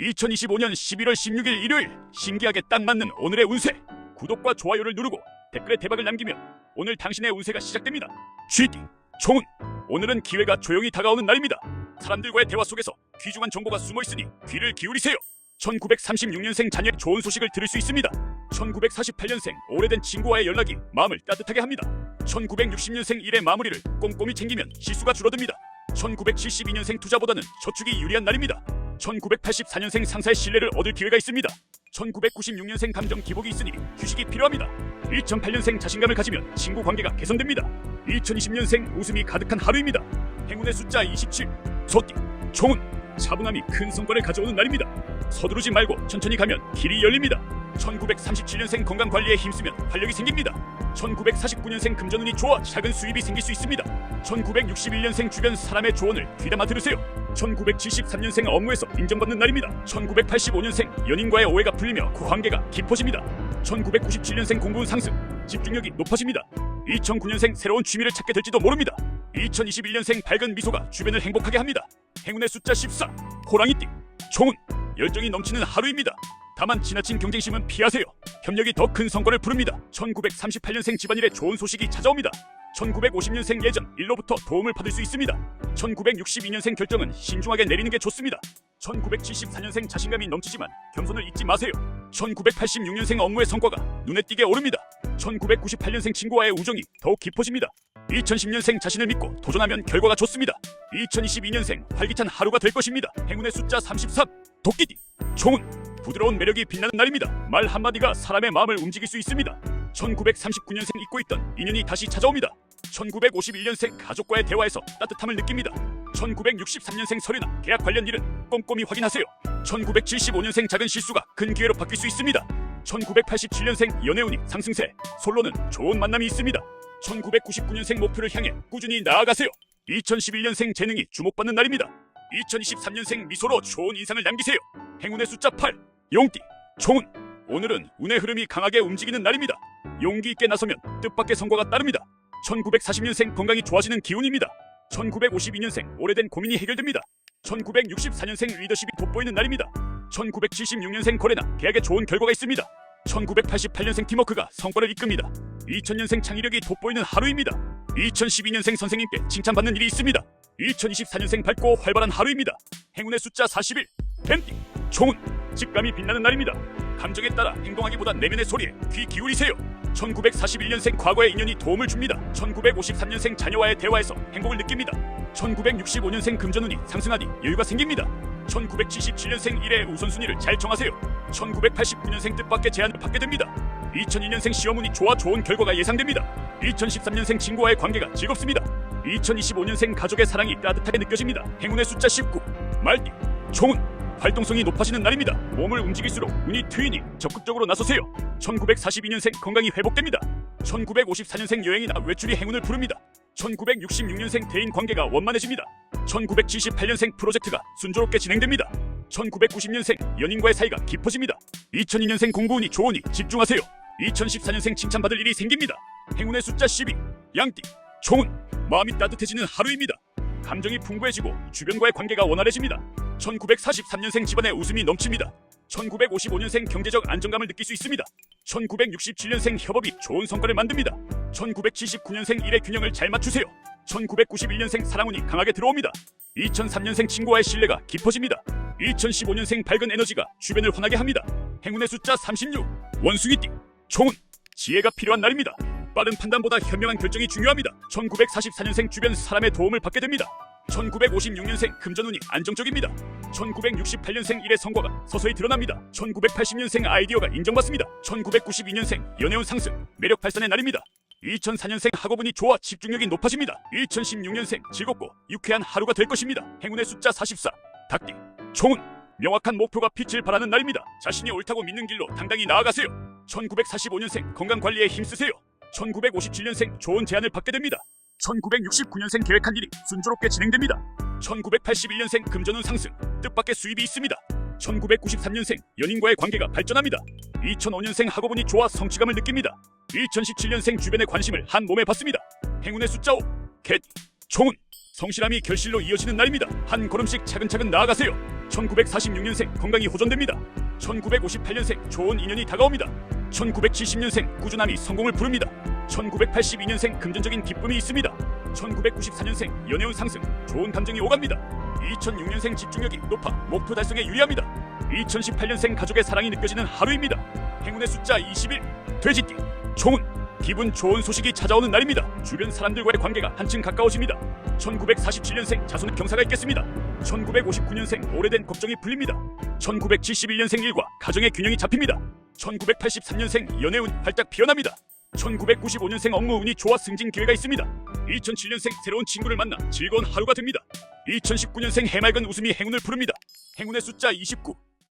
2025년 11월 16일 일요일 신기하게 딱 맞는 오늘의 운세. 구독과 좋아요를 누르고 댓글에 대박을 남기면 오늘 당신의 운세가 시작됩니다. GD 총운 오늘은 기회가 조용히 다가오는 날입니다. 사람들과의 대화 속에서 귀중한 정보가 숨어 있으니 귀를 기울이세요. 1936년생 자녀의 좋은 소식을 들을 수 있습니다. 1948년생 오래된 친구와의 연락이 마음을 따뜻하게 합니다. 1960년생 일의 마무리를 꼼꼼히 챙기면 실수가 줄어듭니다. 1972년생 투자보다는 저축이 유리한 날입니다 1984년생 상사의 신뢰를 얻을 기회가 있습니다. 1996년생 감정 기복이 있으니 휴식이 필요합니다. 2008년생 자신감을 가지면 친구 관계가 개선됩니다. 2020년생 웃음이 가득한 하루입니다. 행운의 숫자 27, 소띠, 총운, 차분함이 큰 성과를 가져오는 날입니다. 서두르지 말고 천천히 가면 길이 열립니다. 1937년생 건강 관리에 힘쓰면 활력이 생깁니다. 1949년생 금전운이 좋아 작은 수입이 생길 수 있습니다. 1961년생 주변 사람의 조언을 귀담아 들으세요. 1973년생 업무에서 인정받는 날입니다. 1985년생 연인과의 오해가 풀리며 그 관계가 깊어집니다. 1997년생 공부운 상승, 집중력이 높아집니다. 2009년생 새로운 취미를 찾게 될지도 모릅니다. 2021년생 밝은 미소가 주변을 행복하게 합니다. 행운의 숫자 14, 호랑이띠, 총운, 열정이 넘치는 하루입니다. 다만 지나친 경쟁심은 피하세요. 협력이 더 큰 성과를 부릅니다. 1938년생 집안일에 좋은 소식이 찾아옵니다. 1950년생 예전 일로부터 도움을 받을 수 있습니다. 1962년생 결정은 신중하게 내리는 게 좋습니다. 1974년생 자신감이 넘치지만 겸손을 잊지 마세요. 1986년생 업무의 성과가 눈에 띄게 오릅니다. 1998년생 친구와의 우정이 더욱 깊어집니다. 2010년생 자신을 믿고 도전하면 결과가 좋습니다. 2022년생 활기찬 하루가 될 것입니다. 행운의 숫자 33, 도끼띠, 총운, 부드러운 매력이 빛나는 날입니다. 말 한마디가 사람의 마음을 움직일 수 있습니다. 1939년생 잊고 있던 인연이 다시 찾아옵니다. 1951년생 가족과의 대화에서 따뜻함을 느낍니다. 1963년생 서류나 계약 관련 일은 꼼꼼히 확인하세요. 1975년생 작은 실수가 큰 기회로 바뀔 수 있습니다. 1987년생 연애운이 상승세, 솔로는 좋은 만남이 있습니다. 1999년생 목표를 향해 꾸준히 나아가세요. 2011년생 재능이 주목받는 날입니다. 2023년생 미소로 좋은 인상을 남기세요. 행운의 숫자 8, 용띠, 총운. 오늘은 운의 흐름이 강하게 움직이는 날입니다. 용기 있게 나서면 뜻밖의 성과가 따릅니다. 1940년생 건강이 좋아지는 기운입니다. 1952년생 오래된 고민이 해결됩니다. 1964년생 리더십이 돋보이는 날입니다. 1976년생 거래나 계약에 좋은 결과가 있습니다. 1988년생 팀워크가 성과를 이끕니다. 2000년생 창의력이 돋보이는 하루입니다. 2012년생 선생님께 칭찬받는 일이 있습니다. 2024년생 밝고 활발한 하루입니다. 행운의 숫자 41, 뱀띠, 총운, 직감이 빛나는 날입니다. 감정에 따라 행동하기보다 내면의 소리에 귀 기울이세요. 1941년생 과거의 인연이 도움을 줍니다. 1953년생 자녀와의 대화에서 행복을 느낍니다. 1965년생 금전운이 상승하니 여유가 생깁니다. 1977년생 일의 우선순위를 잘 정하세요. 1989년생 뜻밖의 제안을 받게 됩니다. 2002년생 시험운이 좋아 좋은 결과가 예상됩니다. 2013년생 친구와의 관계가 즐겁습니다. 2025년생 가족의 사랑이 따뜻하게 느껴집니다. 행운의 숫자 19, 말띠, 총운, 활동성이 높아지는 날입니다. 몸을 움직일수록 운이 트이니 적극적으로 나서세요. 1942년생 건강이 회복됩니다. 1954년생 여행이나 외출이 행운을 부릅니다. 1966년생 대인 관계가 원만해집니다. 1978년생 프로젝트가 순조롭게 진행됩니다. 1990년생 연인과의 사이가 깊어집니다. 2002년생 공부운이 좋으니 집중하세요. 2014년생 칭찬받을 일이 생깁니다. 행운의 숫자 12, 양띠, 총운, 마음이 따뜻해지는 하루입니다. 감정이 풍부해지고 주변과의 관계가 원활해집니다. 1943년생 집안에 웃음이 넘칩니다. 1955년생 경제적 안정감을 느낄 수 있습니다. 1967년생 협업이 좋은 성과를 만듭니다. 1979년생 일의 균형을 잘 맞추세요. 1991년생 사랑운이 강하게 들어옵니다. 2003년생 친구와의 신뢰가 깊어집니다. 2015년생 밝은 에너지가 주변을 환하게 합니다. 행운의 숫자 36, 원숭이띠, 총운, 지혜가 필요한 날입니다. 빠른 판단보다 현명한 결정이 중요합니다. 1944년생 주변 사람의 도움을 받게 됩니다. 1956년생 금전운이 안정적입니다. 1968년생 일의 성과가 서서히 드러납니다. 1980년생 아이디어가 인정받습니다. 1992년생 연애운 상승, 매력 발산의 날입니다. 2004년생 학업운이 좋아 집중력이 높아집니다. 2016년생 즐겁고 유쾌한 하루가 될 것입니다. 행운의 숫자 44, 닭띠, 총운, 명확한 목표가 빛을 발하는 날입니다. 자신이 옳다고 믿는 길로 당당히 나아가세요. 1945년생 건강 관리에 힘쓰세요. 1957년생 좋은 제안을 받게 됩니다. 1969년생 계획한 일이 순조롭게 진행됩니다. 1981년생 금전운 상승, 뜻밖의 수입이 있습니다. 1993년생 연인과의 관계가 발전합니다. 2005년생 학업운이 좋아 성취감을 느낍니다. 2017년생 주변의 관심을 한 몸에 받습니다. 행운의 숫자 5, 개, 총운, 성실함이 결실로 이어지는 날입니다. 한 걸음씩 차근차근 나아가세요. 1946년생 건강이 호전됩니다. 1958년생 좋은 인연이 다가옵니다. 1970년생 꾸준함이 성공을 부릅니다. 1982년생 금전적인 기쁨이 있습니다. 1994년생 연애운 상승, 좋은 감정이 오갑니다. 2006년생 집중력이 높아 목표 달성에 유리합니다. 2018년생 가족의 사랑이 느껴지는 하루입니다. 행운의 숫자 21, 돼지띠, 총은 기분 좋은 소식이 찾아오는 날입니다. 주변 사람들과의 관계가 한층 가까워집니다. 1947년생 자손 경사가 있겠습니다. 1959년생 오래된 걱정이 풀립니다. 1971년생 일과 가정의 균형이 잡힙니다. 1983년생 연애운 활짝 피어납니다. 1995년생 업무 운이 좋아 승진 기회가 있습니다. 2007년생 새로운 친구를 만나 즐거운 하루가 됩니다. 2019년생 해맑은 웃음이 행운을 부릅니다. 행운의 숫자 29,